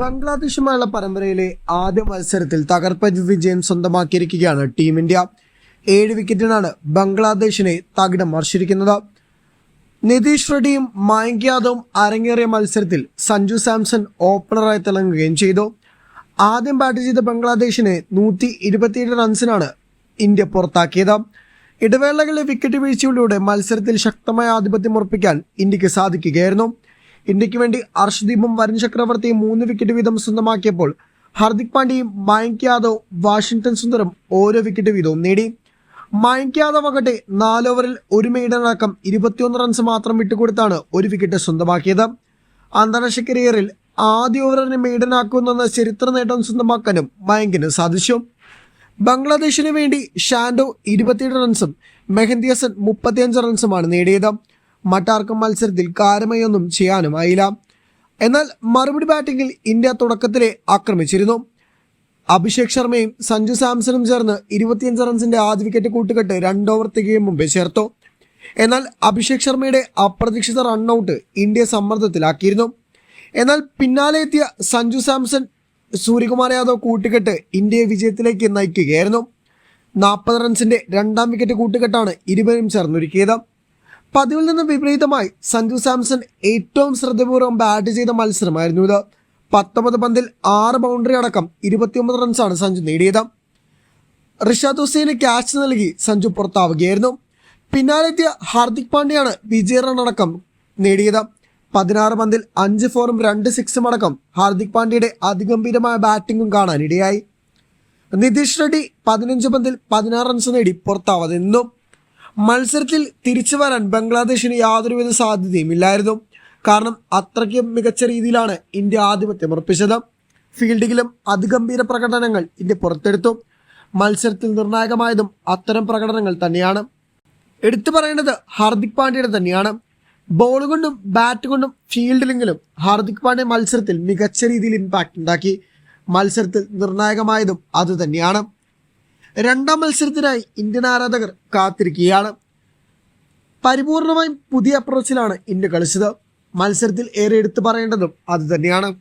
ബംഗ്ലാദേശുമായുള്ള പരമ്പരയിലെ ആദ്യ മത്സരത്തിൽ തകർപ്പൻ വിജയം സ്വന്തമാക്കിയിരിക്കുകയാണ് ടീം ഇന്ത്യ. ഏഴ് വിക്കറ്റിനാണ് ബംഗ്ലാദേശിനെ തകിടം മറിച്ചിരിക്കുന്നത്. നിതീഷ് റെഡ്ഡിയും മയങ്ക് യാദവും അരങ്ങേറിയ മത്സരത്തിൽ സഞ്ജു സാംസൺ ഓപ്പണറായി തിളങ്ങുകയും ചെയ്തു. ആദ്യം ബാറ്റ് ചെയ്ത ബംഗ്ലാദേശിനെ നൂറ്റി ഇരുപത്തിയേഴ് റൺസിനാണ് ഇന്ത്യ പുറത്താക്കിയത്. ഇടവേളകളിലെ വിക്കറ്റ് വീഴ്ചയിലൂടെ മത്സരത്തിൽ ശക്തമായ ആധിപത്യം ഉറപ്പിക്കാൻ ഇന്ത്യയ്ക്ക് സാധിക്കുകയായിരുന്നു. ഇന്ത്യയ്ക്ക് വേണ്ടി അർഷ്ദീപും വരുൺ ചക്രവർത്തിയും മൂന്ന് വിക്കറ്റ് വീതം സ്വന്തമാക്കിയപ്പോൾ ഹാർദിക് പാണ്ഡ്യയും മയങ്ക് യാദവ് വാഷിംഗ്ടൺ സുന്ദറും ഓരോ വിക്കറ്റ് വീതവും നേടി. മയങ്ക് യാദവ് ആകട്ടെ നാല് ഓവറിൽ ഒരു മെയ്ഡനടക്കം ഇരുപത്തിയൊന്ന് റൺസ് മാത്രം വിട്ടുകൊടുത്താണ് ഒരു വിക്കറ്റ് സ്വന്തമാക്കിയത്. അന്താരാഷ്ട്ര കരിയറിൽ ആദ്യ ഓവറിന് മെയ്ഡനാക്കുമെന്ന ചരിത്ര നേട്ടം സ്വന്തമാക്കാനും മയങ്കിന് സാധിച്ചു. ബംഗ്ലാദേശിന് വേണ്ടി ഷാൻഡോ ഇരുപത്തിയേഴ് റൺസും മെഹന്തി ഹസൻ മുപ്പത്തിയഞ്ച് റൺസുമാണ് നേടിയത്. മറ്റാർക്കും മത്സരത്തിൽ കാര്യമായൊന്നും ചെയ്യാനുമായില്ല എന്നാൽ മറുപടി ബാറ്റിംഗിൽ ഇന്ത്യ തുടക്കത്തിലെ ആക്രമിച്ചിരുന്നു. അഭിഷേക് ശർമ്മയും സഞ്ജു സാംസണും ചേർന്ന് ഇരുപത്തിയഞ്ച് റൺസിന്റെ ആദ്യ വിക്കറ്റ് കൂട്ടുകെട്ട് രണ്ട് ഓവർ തികയും മുമ്പേ ചേർത്തു. എന്നാൽ അഭിഷേക് ശർമ്മയുടെ അപ്രതീക്ഷിത റണ്ണൌട്ട് ഇന്ത്യ സമ്മർദ്ദത്തിലാക്കിയിരുന്നു. എന്നാൽ പിന്നാലെ എത്തിയ സഞ്ജു സാംസൺ സൂര്യകുമാർ യാദവ് കൂട്ടുകെട്ട് ഇന്ത്യയെ വിജയത്തിലേക്ക് നയിക്കുകയായിരുന്നു. നാൽപ്പത് റൺസിന്റെ രണ്ടാം വിക്കറ്റ് കൂട്ടുകെട്ടാണ് ഇരുവരും ചേർന്നൊരുക്കിയത്. പതിവിൽ നിന്ന് വിപരീതമായി സഞ്ജു സാംസൺ ഏറ്റവും ശ്രദ്ധപൂർവം ബാറ്റ് ചെയ്ത മത്സരമായിരുന്നു ഇത്. പത്തൊമ്പത് പന്തിൽ ആറ് ബൗണ്ടറി അടക്കം ഇരുപത്തിയൊമ്പത് റൺസാണ് സഞ്ജു നേടിയത്. റിഷാദ് ഹുസൈന് ക്യാച്ച് നൽകി സഞ്ജു പുറത്താവുകയായിരുന്നു. പിന്നാലെത്തിയ ഹാർദിക് പാണ്ഡ്യയാണ് വിജയ റൺ അടക്കം നേടിയത്. പതിനാറ് പന്തിൽ അഞ്ച് ഫോറും രണ്ട് സിക്സും അടക്കം ഹാർദിക് പാണ്ഡ്യയുടെ അതിഗംഭീരമായ ബാറ്റിംഗും കാണാനിടയായി. നിതീഷ് റെഡ്ഡി പതിനഞ്ച് പന്തിൽ പതിനാറ് റൺസ് നേടി പുറത്താവാതെ നിന്നു മത്സരത്തിൽ തിരിച്ചു വരാൻ ബംഗ്ലാദേശിന് യാതൊരുവിധ സാധ്യതയും ഇല്ലായിരുന്നു. കാരണം അത്രയ്ക്ക് മികച്ച രീതിയിലാണ് ഇന്ത്യ ആധിപത്യം ഉറപ്പിച്ചത്. ഫീൽഡിങ്ങിലും അതിഗംഭീര പ്രകടനങ്ങൾ ഇന്ത്യ പുറത്തെടുത്തു. മത്സരത്തിൽ നിർണായകമായതും അത്തരം പ്രകടനങ്ങൾ തന്നെയാണ്. എടുത്തു പറയേണ്ടത് ഹാർദിക് പാണ്ഡ്യയുടെ തന്നെയാണ്. ബോൾ കൊണ്ടും ബാറ്റ് കൊണ്ടും ഫീൽഡിലെങ്കിലും ഹാർദിക് പാണ്ഡ്യ മത്സരത്തിൽ മികച്ച രീതിയിൽ ഇമ്പാക്ട് ഉണ്ടാക്കി. മത്സരത്തിൽ നിർണായകമായതും അത് തന്നെയാണ്. രണ്ടാം മത്സരത്തിനായി ഇന്ത്യൻ ആരാധകർ കാത്തിരിക്കുകയാണ്. പരിപൂർണമായും പുതിയ അപ്രോച്ചിലാണ് ഇന്ത്യ കളിച്ചത്. മത്സരത്തിൽ ഏറെ എടുത്തു പറയേണ്ടതും അത് തന്നെയാണ്.